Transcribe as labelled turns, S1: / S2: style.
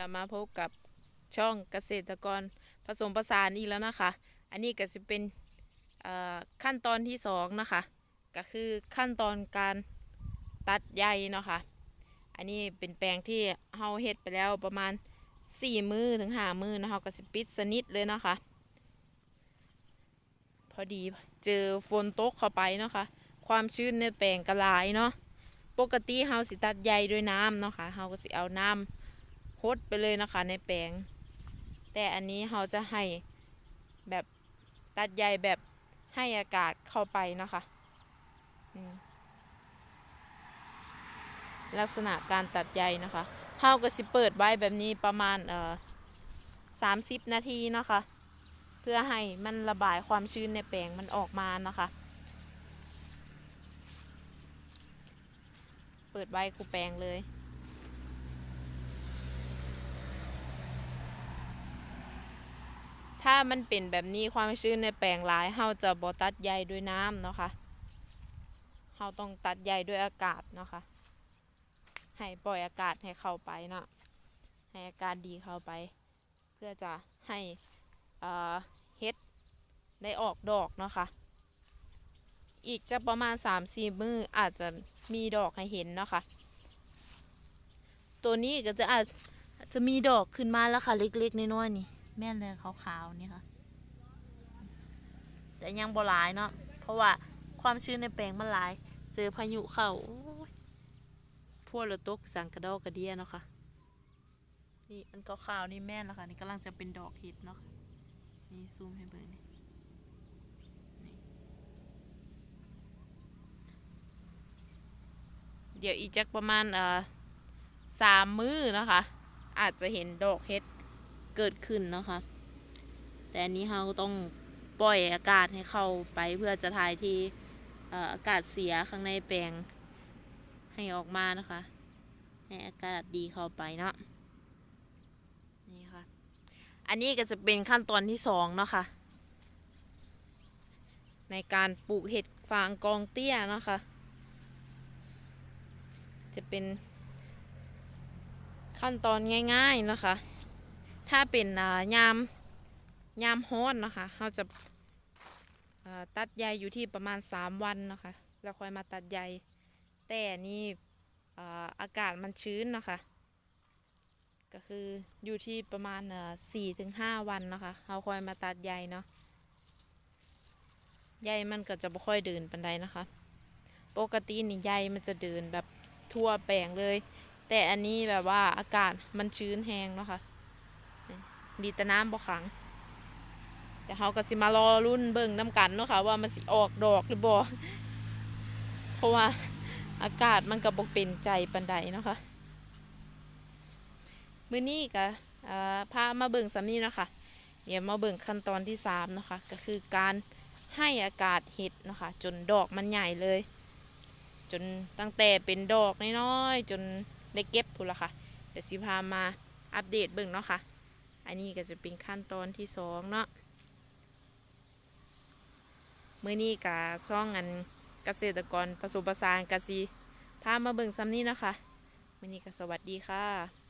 S1: กลับมาพบกับช่องเกษตรกรผสมผสานอีกแล้วนะคะ อันนี้ก็จะเป็นขั้นตอนที่สองนะคะ ก็คือขั้นตอนการตัดใยเนาะค่ะ อันนี้เป็นแปลงที่เฮาเฮ็ดไปแล้วประมาณสี่มือถึงห้ามือนะคะก็สิปิดสนิทเลยเนาะคะ พอดีเจอฝนตกเข้าไปเนาะคะความชื้นในแปลงกระลายเนาะปกติเฮาสิตัดใยด้วยน้ำเนาะค่ะเฮาก็สิเอาน้ำ ดไปเลยนะคะในแปลง แต่อันนี้เราจะให้แบบตัดใยแบบให้อากาศเข้าไปนะคะลักษณะการตัดใยนะคะเราก็สิเปิดไว้แบบนี้ประมาณเอ่อสามสิบนาทีนะคะ เพื่อให้มันระบายความชื้นในแปลงมันออกมานะคะ เปิดไว้คูแปลงเลย ถ้ามันเป็นแบบนี้ความชื้นในแปลงหลายเราจะบ่ตัดใยด้วยน้ำเนาะค่ะเราต้องตัดใยด้วยอากาศเนาะค่ะให้ปล่อยอากาศให้เข้าไปเนาะให้อากาศดีเข้าไป เพื่อจะให้เอ่อเฮ็ดได้ออกดอกเนาะค่ะอีกจะประมาณ 3-4 มืออาจจะมีดอกให้เห็นเนาะค่ะตัวนี้ก็จะอาจจะมีดอกขึ้นมาแล้วค่ะ เล็กๆน้อยๆนี่ แม่นเลยขาวๆนี่ค่ะ แต่ยังบ่หลายเนาะเพราะว่าความชื้นในแปลงมันหลาย เจอพายุเข้าโอ้ยพวกเราตกสังกระดอกกระเดียเนาะค่ะนี่อันขาวๆนี่แม่นแล้วค่ะนี่กำลังจะเป็นดอกเห็ดเนาะนี่ซูมให้เบิ่งนี่เดี๋ยวอีกจักประมาณเอ่อสามมือนะคะ อาจจะเห็นดอกเห็ด เกิดขึ้นนะคะ แต่อันนี้เราต้องปล่อยอากาศให้เข้าไปเพื่อจะถ่ายที่อากาศเสียข้างในแปลงให้ออกมานะคะ ให้อากาศดีเข้าไปเนาะนี่ค่ะ อันนี้ก็จะเป็นขั้นตอนที่สองเนาะค่ะ ในการปลูกเห็ดฟางกองเตี้ยเนาะค่ะจะเป็นขั้นตอนง่าย ๆนะคะ ถ้าเป็นยามยามฮ้อนนะคะเราจะตัดใยอยู่ที่ประมาณ 3 วันนะคะแล้วค่อยมาตัดใย แต่นี่อาอากาศมันชื้นนะคะ ก็คืออยู่ที่ประมาณสี่ถึงห้าวันนะคะเราค่อยมาตัดใยเนาะใยมันก็จะไม่ค่อยเดินปันใดนะคะ ปกตินี่ใยมันจะเดินแบบทั่วแปลงเลย แต่อันนี้แบบว่าอากาศมันชื้นแห้งเนาะค่ะ ดีแต่น้ำบ่ขังแต่เขาก็สิมารอรุ่นเบิ่งน้ำกันเนาะค่ะว่ามันสิออกดอกหรือบ่เพราะว่าอากาศมันก็บ่เป็นใจปันใดเนาะค่ะมื้อนี้ก็พามาเบิ่งสำนี้เนาะค่ะเดี๋ยวมาเบิ่งขั้นตอนที่สามเนาะค่ะก็คือการให้อากาศเห็ดเนาะค่ะจนดอกมันใหญ่เลย จนตั้งแต่เป็นดอกน้อยๆจนได้เก็บพูนละค่ะเดี๋ยวสิพามาอัปเดตเบิ่งเนาะค่ะ อันนี้ก็จะเป็นขั้นตอนที่สองเนาะมื่อนี้กะซ่องอันเกษตรกรผสมผสานกะสิพามาเบิ่งซ้ำนี้นะคะมื่อนี้ก็สวัสดีค่ะ